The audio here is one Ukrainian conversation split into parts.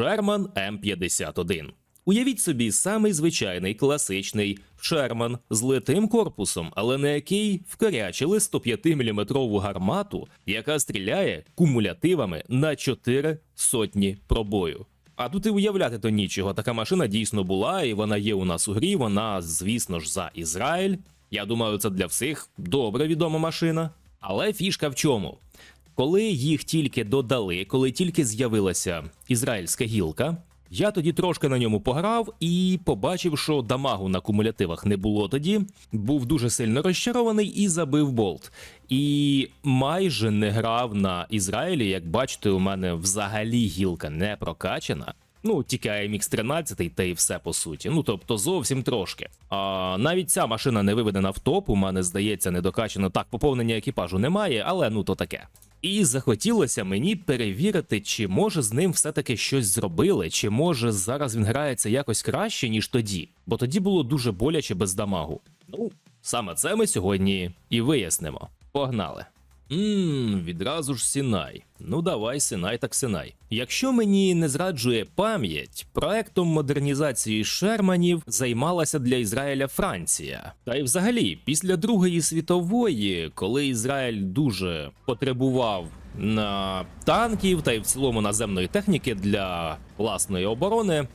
Sherman М51. Уявіть собі самий звичайний класичний Шерман з литим корпусом, але на який вкорячили 105-мм гармату, яка стріляє кумулятивами на 4 сотні пробою. А тут і уявляти то нічого. Така машина дійсно була, і вона є у нас у грі. Вона, звісно ж, за Ізраїль. Я думаю, це для всіх добре відома машина. Але фішка в чому? Коли їх тільки додали, коли тільки з'явилася ізраїльська гілка, я тоді трошки на ньому пограв і побачив, що дамагу на кумулятивах не було тоді. Був дуже сильно розчарований і забив болт. І майже не грав на Ізраїлі. Як бачите, у мене взагалі гілка не прокачана. Ну, тільки AMX 13 та і все по суті. Ну тобто зовсім трошки. А навіть ця машина не виведена в топ. У мене здається, не докачано. Так, поповнення екіпажу немає, але ну то таке. І захотілося мені перевірити, чи може з ним все-таки щось зробили, чи може зараз він грається якось краще, ніж тоді, бо тоді було дуже боляче без дамагу. Ну, саме це ми сьогодні і вияснимо. Погнали. Ммм, відразу ж Сінай. Ну давай, Сінай так Сінай. Якщо мені не зраджує пам'ять, проектом модернізації Шерманів займалася для Ізраїля Франція. Та й взагалі, після Другої світової, коли Ізраїль дуже потребував на танків та й в цілому наземної техніки для власної оборони.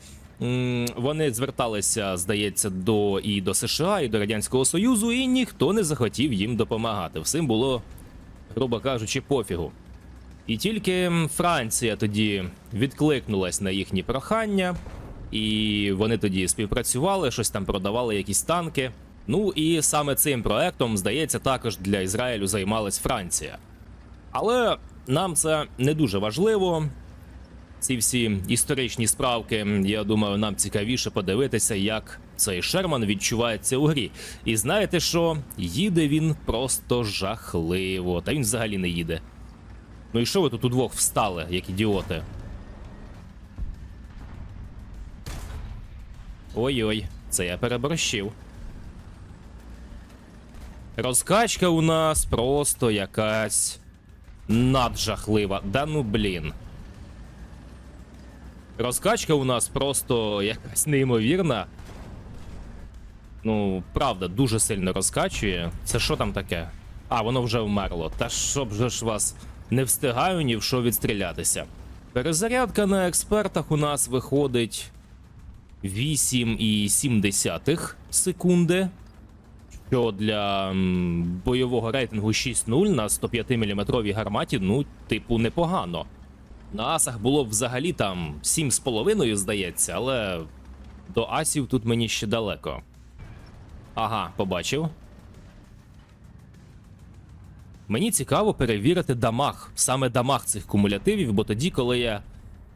Вони зверталися, здається, до і до США, і до Радянського Союзу, і ніхто не захотів їм допомагати. Всім було грубо кажучи, пофігу. І тільки Франція тоді відкликнулась на їхні прохання, і вони тоді співпрацювали, щось там продавали, якісь танки. Ну і саме цим проектом, здається, також для Ізраїлю займалась Франція. Але нам це не дуже важливо. Ці всі історичні справки, я думаю, нам цікавіше подивитися, як цей Шерман відчувається у грі. І знаєте що? Їде він просто жахливо. Та він взагалі не їде. Ну і що ви тут удвох встали, як ідіоти? Ой-ой, це я переборщив. Розкачка у нас просто якась наджахлива. Да ну блін. Розкачка у нас просто якась неймовірна. Ну, правда, дуже сильно розкачує. Це що там таке? А, воно вже вмерло. Та щоб же ж вас не встигаю ні в що відстрілятися. Перезарядка на експертах у нас виходить 8,7 секунди. Що для бойового рейтингу 6.0 на 105 мм гарматі, ну, типу, непогано. На асах було взагалі там 7,5, здається, але до асів тут мені ще далеко. Ага, побачив. Мені цікаво перевірити дамаг, саме дамаг цих кумулятивів, бо тоді, коли я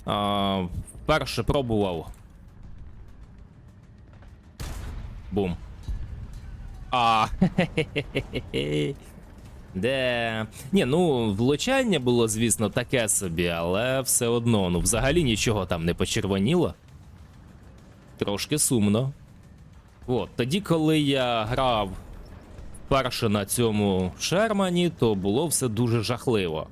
а, вперше пробував. Бум. А. Де. Ні, ну, влучання було, звісно, таке собі, але все одно, ну, взагалі нічого там не почервоніло. Трошки сумно. От, тоді, коли я грав вперше на цьому Шермані, то було все дуже жахливо.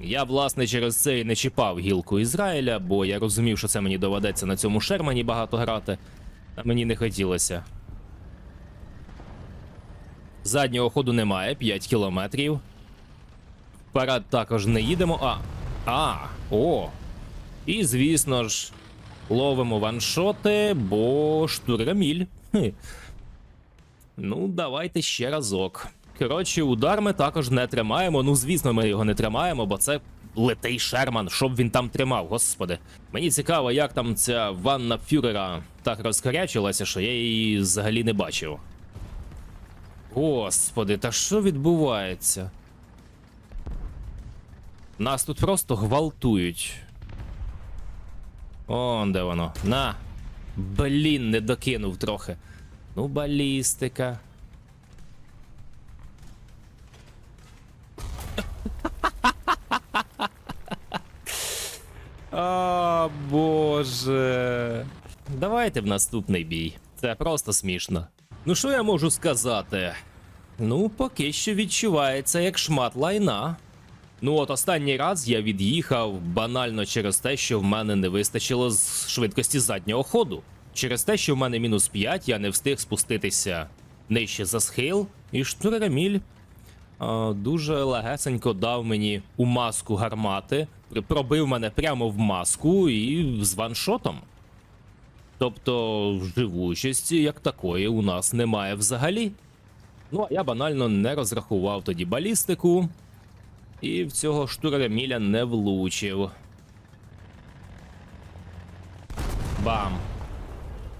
Я, власне, через це і не чіпав гілку Ізраїля, бо я розумів, що це мені доведеться на цьому Шермані багато грати, а мені не хотілося. Заднього ходу немає, 5 кілометрів. Вперед також не їдемо. А. А, о. І, звісно ж, ловимо ваншоти, бо штурміль. Ну, давайте ще разок. Коротше, удар ми також не тримаємо. Ну, звісно, ми його не тримаємо, бо це летий Шерман, щоб він там тримав, господи. Мені цікаво, як там ця ванна фюрера так розкарячилася, що я її взагалі не бачив. Господи, та що відбувається? Нас тут просто гвалтують. Он де воно. На. Блін, не докинув трохи. Ну, балістика. А, боже. Давайте в наступний бій. Це просто смішно. Ну, що я можу сказати? Ну, поки що відчувається як шмат лайна. Ну от останній раз я від'їхав банально через те, що в мене не вистачило з швидкості заднього ходу. Через те, що в мене мінус 5, я не встиг спуститися нижче за схил, і штуреміль а, дуже легесенько дав мені у маску гармати, пробив мене прямо в маску і з ваншотом. Тобто живучості як такої у нас немає взагалі. Ну, а я банально не розрахував тоді балістику, і в цього штуреміля не влучив. Бам.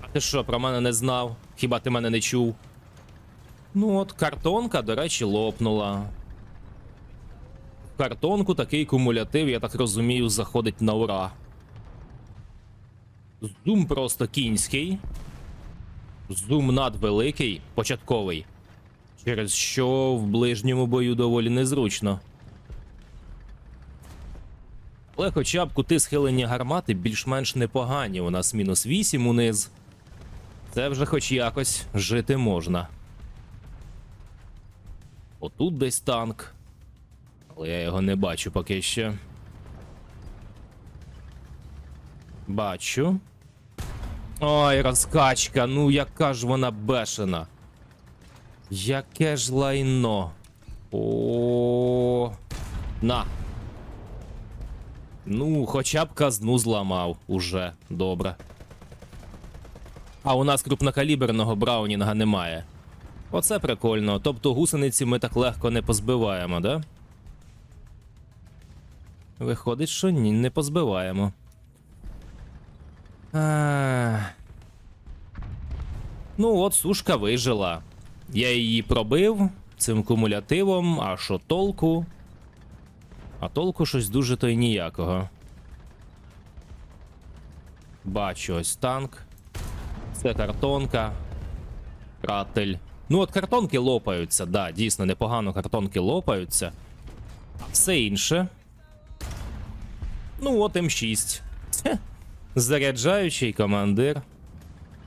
А ти що, про мене не знав? Хіба ти мене не чув? Ну от, картонка, до речі, лопнула. В картонку такий кумулятив, я так розумію, заходить на ура. Зум просто кінський. Зум надвеликий, початковий. Через що в ближньому бою доволі незручно. Але хоча б кути схилення гармати більш-менш непогані. У нас мінус 8 униз. Це вже хоч якось жити можна. Отут десь танк. Але я його не бачу поки що. Бачу. Ой, розкачка, ну яка ж вона бешена. Яке ж лайно. О. На. Ну, хоча б казну зламав уже. Добре. А у нас крупнокаліберного Браунінга немає. Оце прикольно. Тобто гусениці ми так легко не позбиваємо, да? Виходить, що ні, не позбиваємо. Ну, от сушка вижила. Я її пробив цим кумулятивом, а що толку? А толку щось дуже то й ніякого. Бачу ось танк. Це картонка. Кратель. Ну, от картонки лопаються, да, дійсно непогано картонки лопаються. Все інше. Ну, от М6. Заряджаючий командир.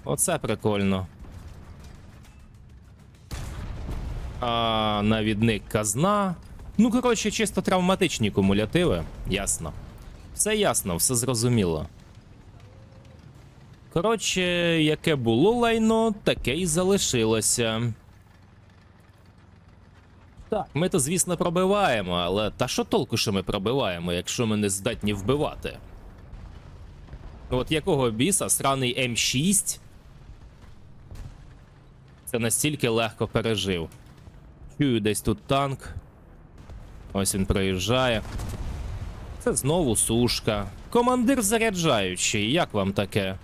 Оце прикольно. А, навідник казна. Ну, коротше, чисто травматичні кумулятиви. Ясно. Все ясно, все зрозуміло. Коротше, яке було лайно, таке й залишилося. Так, ми то, звісно, пробиваємо, але та що толку, що ми пробиваємо, якщо ми не здатні вбивати? От якого біса сраний М6 це настільки легко пережив. Чую десь тут танк. Ось він проїжджає. Це знову сушка. Командир заряджаючий, як вам таке?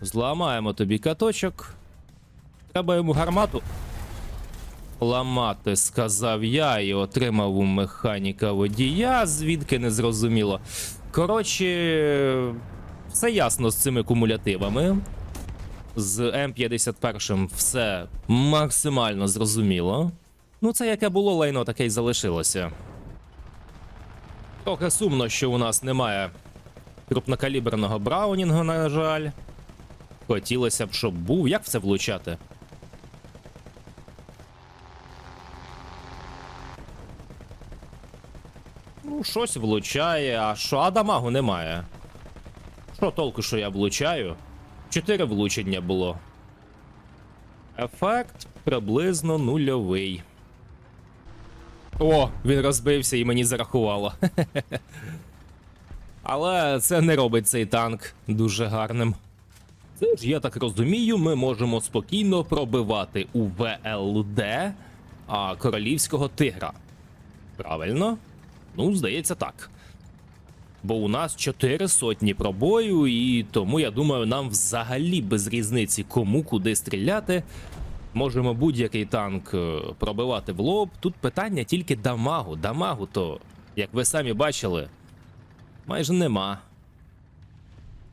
Зламаємо тобі каточок. Треба йому гармату ламати, сказав я, і отримав у механіка водія, звідки не зрозуміло. Коротше, все ясно з цими кумулятивами. З М51 все максимально зрозуміло. Ну, це яке було лайно, таке й залишилося. Трохи сумно, що у нас немає крупнокаліберного Браунінгу, на жаль. Хотілося б, щоб був. Як в це влучати? Щось влучає, а що, а дамагу немає. Що толку, що я влучаю? Чотири влучення було. Ефект приблизно нульовий. О, він розбився і мені зарахувало. Але це не робить цей танк дуже гарним. Це ж, я так розумію, ми можемо спокійно пробивати у ВЛД а, королівського тигра. Правильно? Ну, здається, так. Бо у нас 4 сотні пробою, і тому я думаю, нам взагалі без різниці кому куди стріляти. Можемо будь-який танк е, пробивати в лоб. Тут питання тільки дамагу. Дамагу, то, як ви самі бачили, майже нема.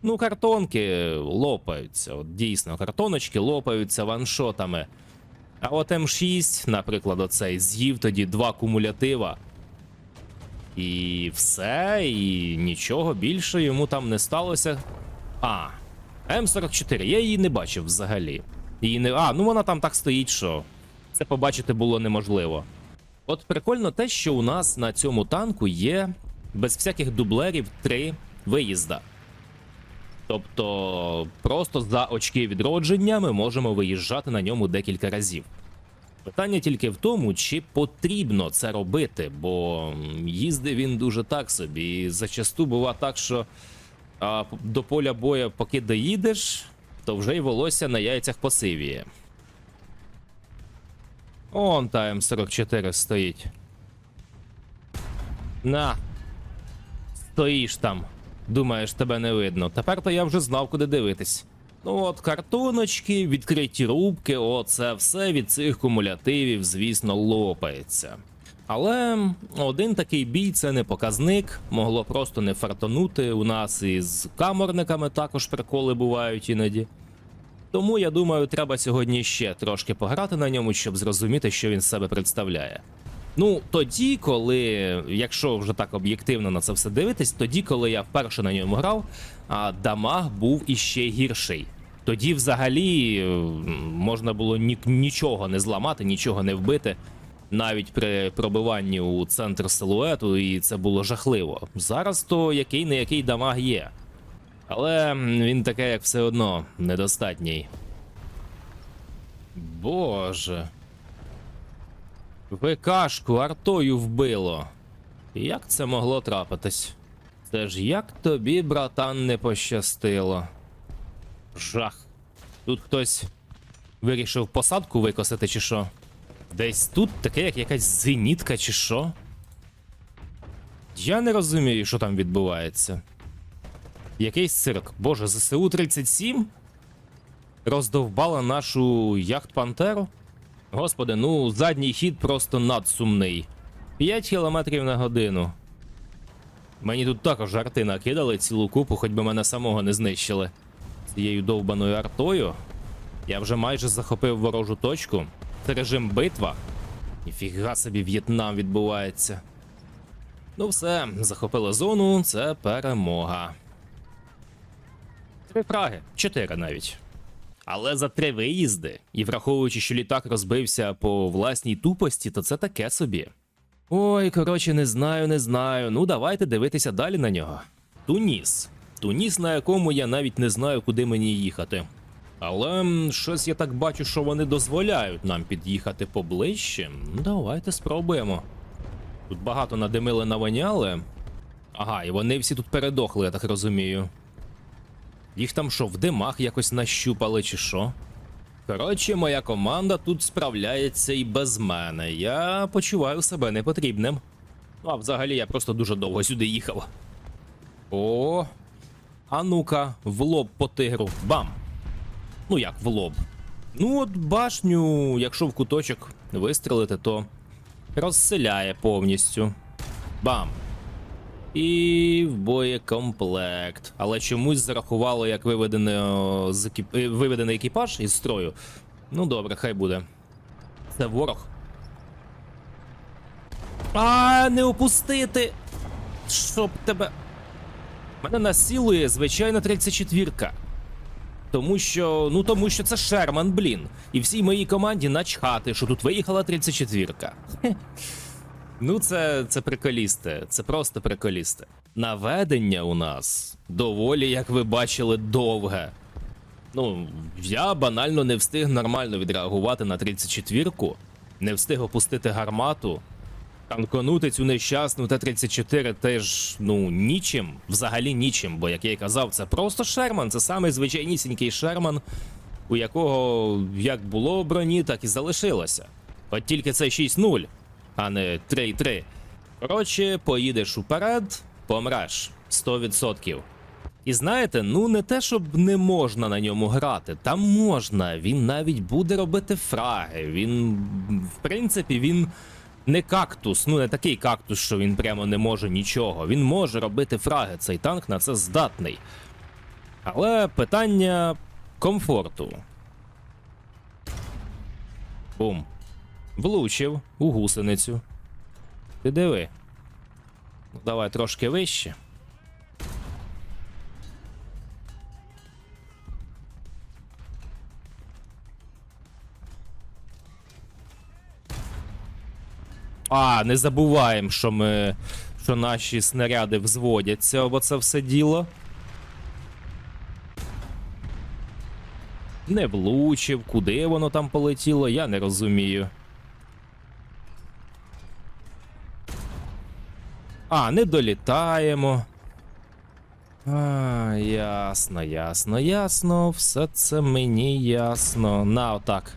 Ну, картонки лопаються. От дійсно, картоночки лопаються ваншотами. А от М6, наприклад, оцей з'їв тоді два кумулятива. І все, і нічого більше йому там не сталося. А, М44, я її не бачив взагалі. Її не. А, ну вона там так стоїть, що це побачити було неможливо. От прикольно те, що у нас на цьому танку є без всяких дублерів три виїзда. Тобто, просто за очки відродження ми можемо виїжджати на ньому декілька разів. Питання тільки в тому, чи потрібно це робити, бо їздив він дуже так собі. І зачасту бува так, що а, до поля бою, поки доїдеш, то вже й волосся на яйцях посивіє. Он та М44 стоїть. На. Стоїш там. Думаєш, тебе не видно. Тепер то я вже знав, куди дивитись. Ну от картоночки, відкриті рубки, оце все від цих кумулятивів, звісно, лопається. Але один такий бій це не показник, могло просто не фартанути. У нас із каморниками також приколи бувають іноді. Тому я думаю, треба сьогодні ще трошки пограти на ньому, щоб зрозуміти, що він з себе представляє. Ну, тоді, коли, якщо вже так об'єктивно на це все дивитись, тоді, коли я вперше на ньому грав, а дамаг був іще гірший. Тоді взагалі е, можна було ні, нічого не зламати, нічого не вбити, навіть при пробиванні у центр силуету, і це було жахливо. Зараз то який не який дамаг є. Але він таке, як все одно, недостатній. Боже. ВКшку артою вбило. Як це могло трапитись? Це ж як тобі, братан, не пощастило. Жах. Тут хтось вирішив посадку викосити, чи що? Десь тут таке, як якась зенітка, чи що? Я не розумію, що там відбувається. Якийсь цирк. Боже, ЗСУ 37 роздовбала нашу яхт Пантеру. Господи, ну задній хід просто надсумний. 5 кілометрів на годину. Мені тут також арти накидали цілу купу, хоч би мене самого не знищили. Цією довбаною артою. Я вже майже захопив ворожу точку. Це режим битва. Ніфіга собі В'єтнам відбувається. Ну все, захопили зону, це перемога. Три фраги, чотири навіть. Але за три виїзди, і враховуючи, що літак розбився по власній тупості, то це таке собі. Ой, коротше, не знаю, не знаю. Ну давайте дивитися далі на нього. Туніс. Туніс, на якому я навіть не знаю, куди мені їхати. Але щось я так бачу, що вони дозволяють нам під'їхати поближче. Ну, Давайте спробуємо. Тут багато надимили навоняли. Ага, і вони всі тут передохли, я так розумію. Їх там що, в димах якось нащупали, чи що? Коротше, моя команда тут справляється і без мене. Я почуваю себе непотрібним. Ну, а взагалі я просто дуже довго сюди їхав. О. А ну-ка, в лоб по тигру. Бам! Ну як в лоб? Ну, от башню, якщо в куточок вистрелити, то розселяє повністю. Бам! І в боєкомплект. Але чомусь зарахувало як виведене, з екіп... е, виведений екіпаж із строю. Ну добре, хай буде. Це ворог. А, не опустити! Щоб тебе. Мене насілує звичайна 34-ка. Тому що. Ну тому що це Шерман, блін. І всій моїй команді начхати, що тут виїхала 34-ка. Ну, це, це приколісти, це просто приколісти. Наведення у нас доволі, як ви бачили, довге. Ну, я банально не встиг нормально відреагувати на 34-ку, не встиг опустити гармату. Танконути цю нещасну Т-34 теж, ну, нічим, взагалі нічим, бо, як я й казав, це просто Шерман, це самий звичайнісінький Шерман, у якого як було броні, так і залишилося. От тільки це 6-0, а не 3-3. Коротше, поїдеш уперед, помреш 100%. І знаєте, ну не те, щоб не можна на ньому грати, там можна. Він навіть буде робити фраги. Він, в принципі, він не кактус, ну не такий кактус, що він прямо не може нічого. Він може робити фраги. Цей танк на це здатний. Але питання комфорту. Бум. Влучив у гусеницю. Ти диви. Ну, давай трошки вище. А, не забуваємо, що ми. що наші снаряди взводяться об це все діло. Не влучив, куди воно там полетіло, я не розумію. А, не долітаємо. А, ясно, ясно, ясно. Все це мені ясно. На, отак.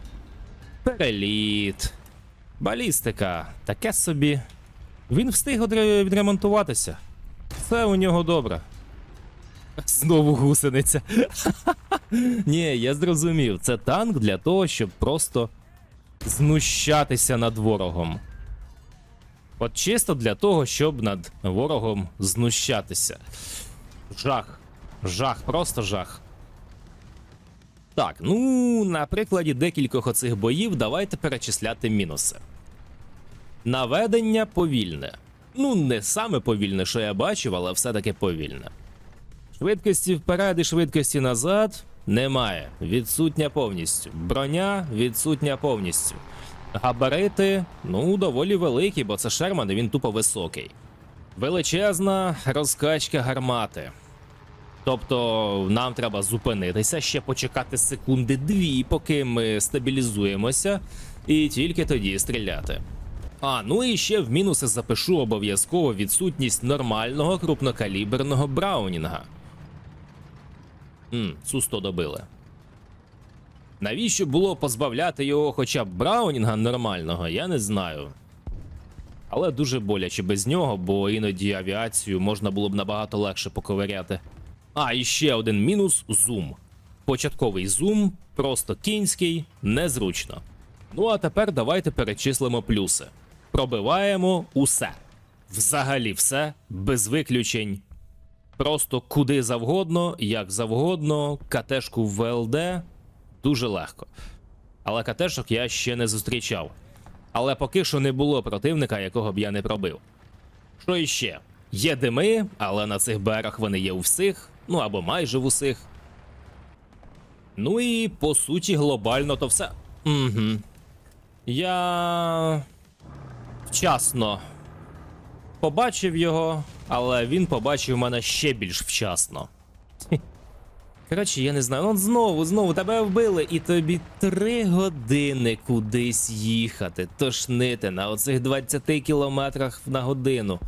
Переліт. Балістика. Таке собі. Він встиг відремонтуватися. Все у нього добре. Знову гусениця. Ні, я зрозумів. Це танк для того, щоб просто знущатися над ворогом. От чисто для того, щоб над ворогом знущатися. Жах. Жах, просто жах. Так, ну на прикладі декількох оцих боїв давайте перечисляти мінуси. Наведення повільне. Ну, не саме повільне, що я бачив, але все-таки повільне. Швидкості вперед і швидкості назад немає. Відсутня повністю. Броня відсутня повністю. Габарити, ну, доволі великі, бо це Шерман, і він тупо високий. Величезна розкачка гармати. Тобто нам треба зупинитися, ще почекати секунди дві, поки ми стабілізуємося, і тільки тоді стріляти. А, ну і ще в мінуси запишу обов'язково відсутність нормального крупнокаліберного Браунінга. Мм, цю 100 добили. Навіщо було позбавляти його хоча б Браунінга нормального, я не знаю. Але дуже боляче без нього, бо іноді авіацію можна було б набагато легше поковиряти. А, і ще один мінус зум. Початковий зум, просто кінський, незручно. Ну а тепер давайте перечислимо плюси. Пробиваємо усе. Взагалі все, без виключень. Просто куди завгодно, як завгодно, катешку в ВЛД дуже легко. Але катешок я ще не зустрічав. Але поки що не було противника, якого б я не пробив. Що іще? Є дими, але на цих берах вони є у всіх, ну або майже в усіх. Ну і по суті, глобально то все. Угу. Я вчасно побачив його, але він побачив мене ще більш вчасно. Коротше, я не знаю. Ну знову, знову тебе вбили, і тобі три години кудись їхати, тошнити на оцих 20 кілометрах на годину.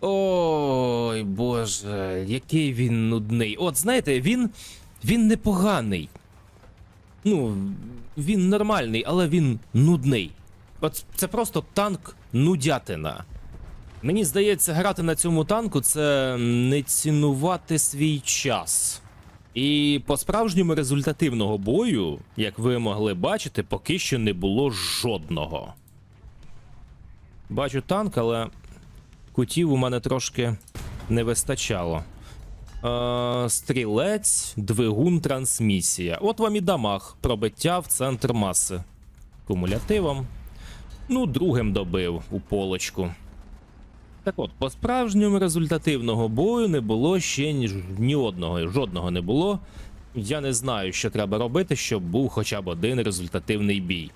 Ой, боже, який він нудний. От знаєте, він. він непоганий. Ну, він нормальний, але він нудний. От це просто танк нудятина. Мені здається, грати на цьому танку це не цінувати свій час. І по справжньому результативного бою, як ви могли бачити, поки що не було жодного. Бачу танк, але кутів у мене трошки не вистачало. Е, стрілець, двигун, трансмісія. От вам і дамаг. Пробиття в центр маси. Кумулятивом. Ну, другим добив у полочку. Так от, по справжньому результативного бою не було ще ні, ні одного, жодного не було. Я не знаю, що треба робити, щоб був хоча б один результативний бій.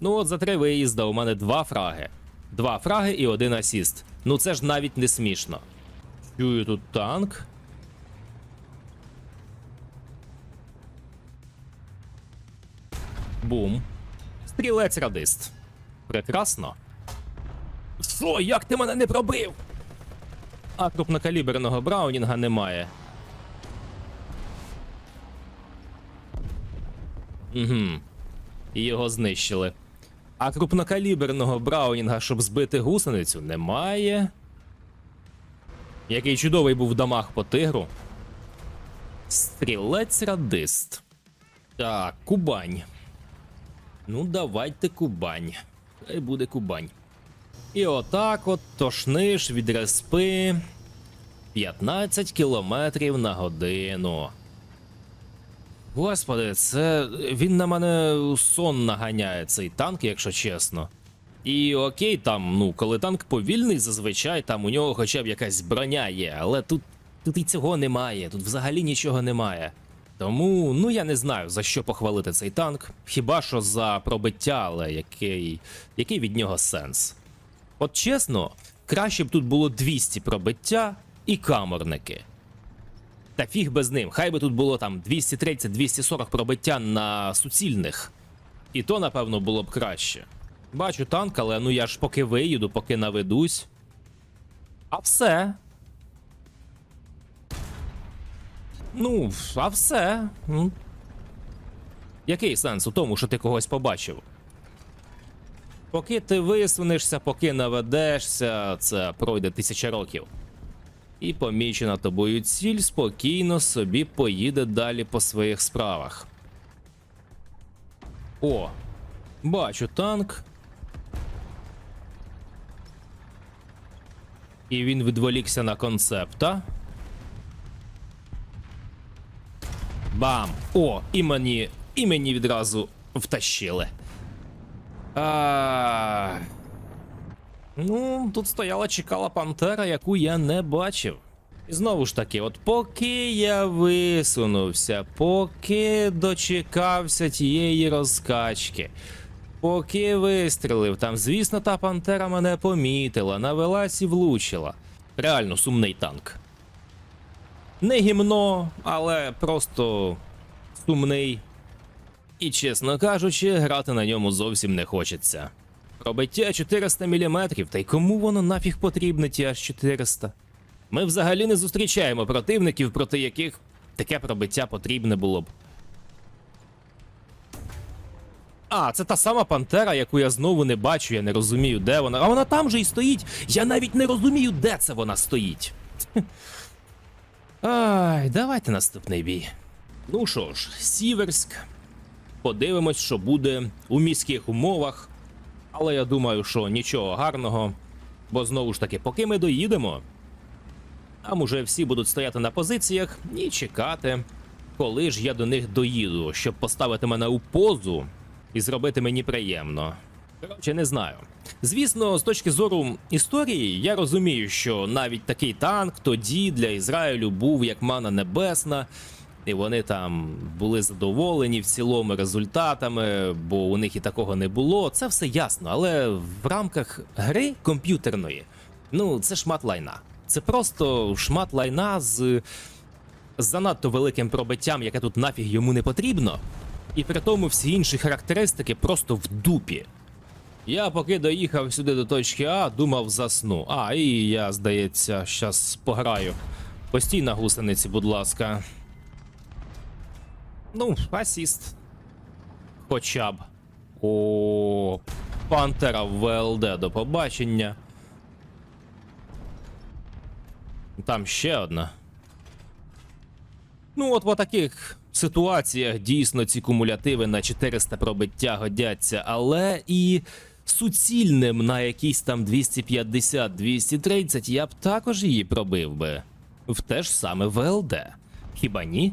Ну от за три виїзда у мене два фраги. Два фраги і один асіст. Ну це ж навіть не смішно. Чую тут танк. Бум. Стрілець радист. Прекрасно. Що, як ти мене не пробив? А крупнокаліберного Браунінга немає. Угу. Його знищили. А крупнокаліберного Браунінга, щоб збити гусеницю, немає. Який чудовий був дамаг по тигру. Стрілець радист. Так, Кубань. Ну, давайте Кубань. Хай буде Кубань. І отак от тошниш від респи 15 кілометрів на годину. Господи, це він на мене сон наганяє цей танк, якщо чесно. І окей, там, ну, коли танк повільний, зазвичай там у нього хоча б якась броня є, але тут, тут і цього немає, тут взагалі нічого немає. Тому, ну я не знаю за що похвалити цей танк. Хіба що за пробиття, але який, який від нього сенс? От чесно, краще б тут було 200 пробиття і каморники. Та фіг без ним, хай би тут було там 230-240 пробиття на суцільних. І то, напевно, було б краще. Бачу танк, але ну я ж поки виїду, поки наведусь. А все. Ну, а все. Який сенс у тому, що ти когось побачив? Поки ти висунешся, поки наведешся, це пройде тисяча років. І помічена тобою ціль спокійно собі поїде далі по своїх справах. О, бачу танк. І він відволікся на концепта. Бам! О, і мені, і мені відразу втащили. А... Ну, тут стояла чекала пантера, яку я не бачив. І знову ж таки, от поки я висунувся, поки дочекався тієї розкачки, поки вистрілив, там, звісно, та пантера мене помітила, навелась і влучила. Реально сумний танк. Не гімно, але просто сумний. І, чесно кажучи, грати на ньому зовсім не хочеться. Пробиття 400 мм, та й кому воно нафіг потрібне, ті аж 400? Ми взагалі не зустрічаємо противників, проти яких таке пробиття потрібне було б. А, це та сама пантера, яку я знову не бачу, я не розумію, де вона. А вона там же і стоїть. Я навіть не розумію, де це вона стоїть. Ай, давайте наступний бій. Ну що ж, Сіверськ. Подивимось, що буде у міських умовах. Але я думаю, що нічого гарного. Бо знову ж таки, поки ми доїдемо, там уже всі будуть стояти на позиціях і чекати, коли ж я до них доїду, щоб поставити мене у позу і зробити мені приємно. Коротше, не знаю. Звісно, з точки зору історії, я розумію, що навіть такий танк тоді для Ізраїлю був як мана небесна, і вони там були задоволені в цілому результатами, бо у них і такого не було. Це все ясно, але в рамках гри комп'ютерної, ну це шмат лайна. Це просто шмат лайна з занадто великим пробиттям, яке тут нафіг йому не потрібно. І при тому всі інші характеристики просто в дупі. Я поки доїхав сюди до точки А, думав засну. А, і я, здається, щас пограю. Постій на гусениці, будь ласка. Ну, асіст. Хоча б. О, Пантера в ВЛД до побачення. Там ще одна. Ну, от в таких ситуаціях дійсно ці кумулятиви на 400 пробиття годяться, але і суцільним на якісь там 250-230 я б також її пробив би. В те ж саме ВЛД. Хіба ні?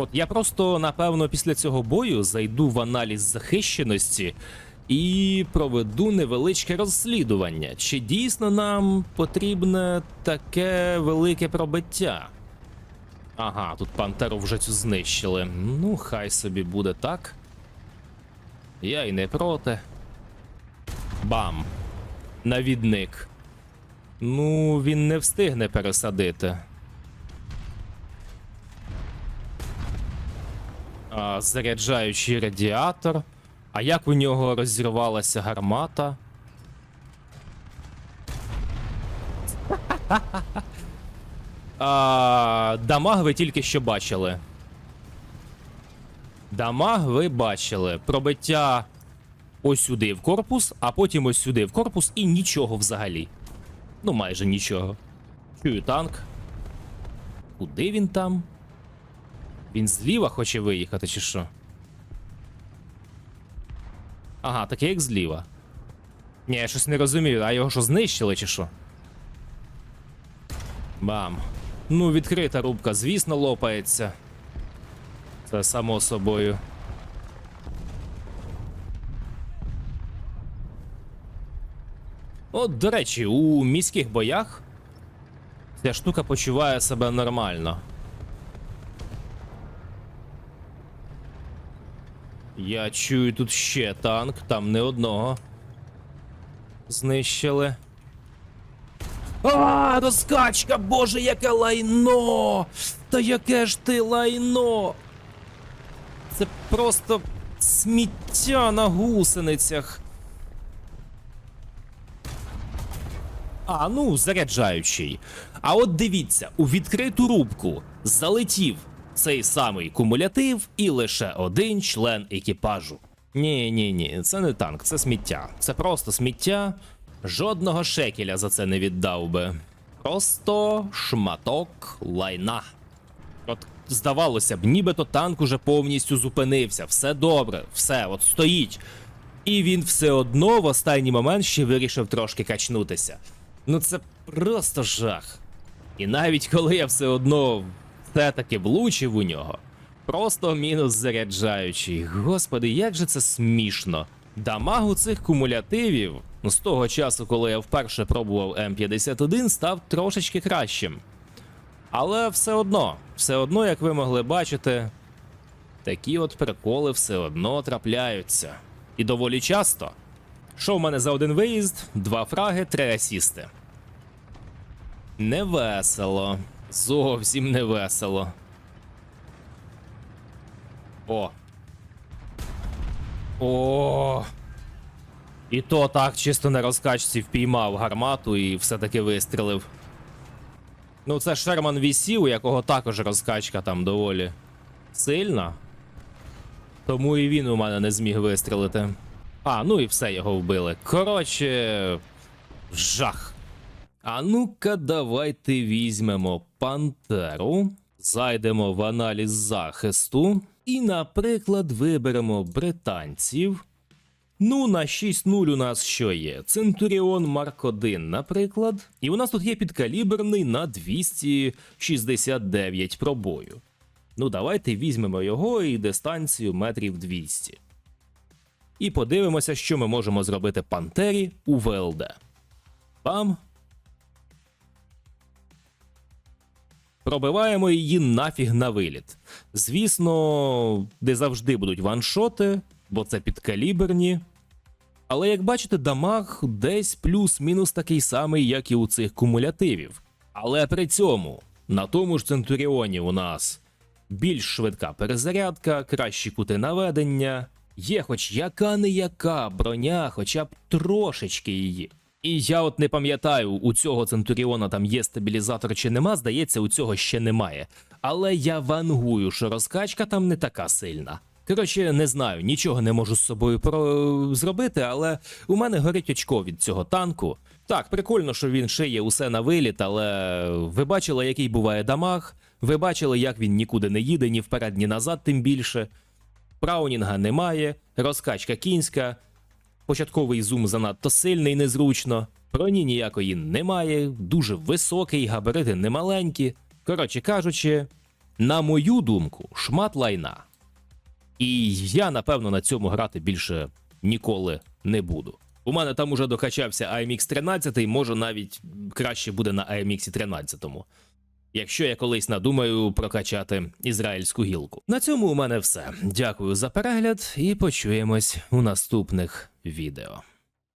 От я просто, напевно, після цього бою зайду в аналіз захищеності і проведу невеличке розслідування, чи дійсно нам потрібне таке велике пробиття. Ага, тут пантеру вже цю знищили. Ну, хай собі буде так. Я й не проти. Бам. Навідник. Ну, він не встигне пересадити. А, заряджаючий радіатор. А як у нього розірвалася гармата? А, дамаг ви тільки що бачили. Дамаг ви бачили. Пробиття ось сюди в корпус, а потім ось сюди в корпус і нічого взагалі. Ну, майже нічого. Чую танк. Куди він там? Він зліва хоче виїхати, чи що? Ага, таке як зліва. Ні, я щось не розумію, а його що знищили, чи що? Бам. Ну, відкрита рубка, звісно, лопається. Це само собою. От, до речі, у міських боях ця штука почуває себе нормально. Я чую тут ще танк, там не одного. Знищили. А, розкачка, боже, яке лайно! Та яке ж ти лайно! Це просто сміття на гусеницях. А, ну, заряджаючий. А от дивіться, у відкриту рубку залетів цей самий кумулятив і лише один член екіпажу. Ні, ні, ні, це не танк, це сміття. Це просто сміття. Жодного шекеля за це не віддав би. Просто шматок лайна. От здавалося б, нібито танк уже повністю зупинився. Все добре, все, от стоїть. І він все одно в останній момент ще вирішив трошки качнутися. Ну це просто жах. І навіть коли я все одно все-таки влучив у нього, просто мінус заряджаючий. Господи, як же це смішно. Дамаг у цих кумулятивів, ну з того часу, коли я вперше пробував М51, став трошечки кращим. Але все одно, все одно, як ви могли бачити, такі от приколи все одно трапляються. І доволі часто. Що в мене за один виїзд, два фраги, три асісти. Невесело. Зовсім не весело. О. О. І то так чисто на розкачці впіймав гармату і все-таки вистрілив. Ну, це Шерман VC, у якого також розкачка там доволі сильна. Тому і він у мене не зміг вистрілити. А, ну і все його вбили. Коротше, жах. А ну-ка, давайте візьмемо пантеру, зайдемо в аналіз захисту і, наприклад, виберемо британців. Ну, на 6-0 у нас що є? Центуріон Марк 1, наприклад. І у нас тут є підкаліберний на 269 пробою. Ну, давайте візьмемо його і дистанцію метрів 200. І подивимося, що ми можемо зробити Пантері у ВЛД. Пам. Пробиваємо її нафіг на виліт. Звісно, де завжди будуть ваншоти, бо це підкаліберні. Але як бачите, дамаг десь плюс-мінус такий самий, як і у цих кумулятивів. Але при цьому на тому ж Центуріоні у нас більш швидка перезарядка, кращі кути наведення, є хоч яка не яка броня, хоча б трошечки її. І я от не пам'ятаю, у цього Центуріона там є стабілізатор чи нема, здається, у цього ще немає. Але я вангую, що розкачка там не така сильна. Коротше, не знаю, нічого не можу з собою про... зробити, але у мене горить очко від цього танку. Так, прикольно, що він шиє усе на виліт, але ви бачили, який буває дамаг, ви бачили, як він нікуди не їде, ні вперед, ні назад, тим більше. Праунінга немає, розкачка кінська, початковий зум занадто сильний, незручно. Броні ніякої немає, дуже високий, габарити немаленькі. Коротше кажучи, на мою думку, шмат лайна. І я, напевно, на цьому грати більше ніколи не буду. У мене там уже докачався AMX 13, може навіть краще буде на AMX 13. Якщо я колись надумаю прокачати ізраїльську гілку. На цьому у мене все. Дякую за перегляд і почуємось у наступних відео.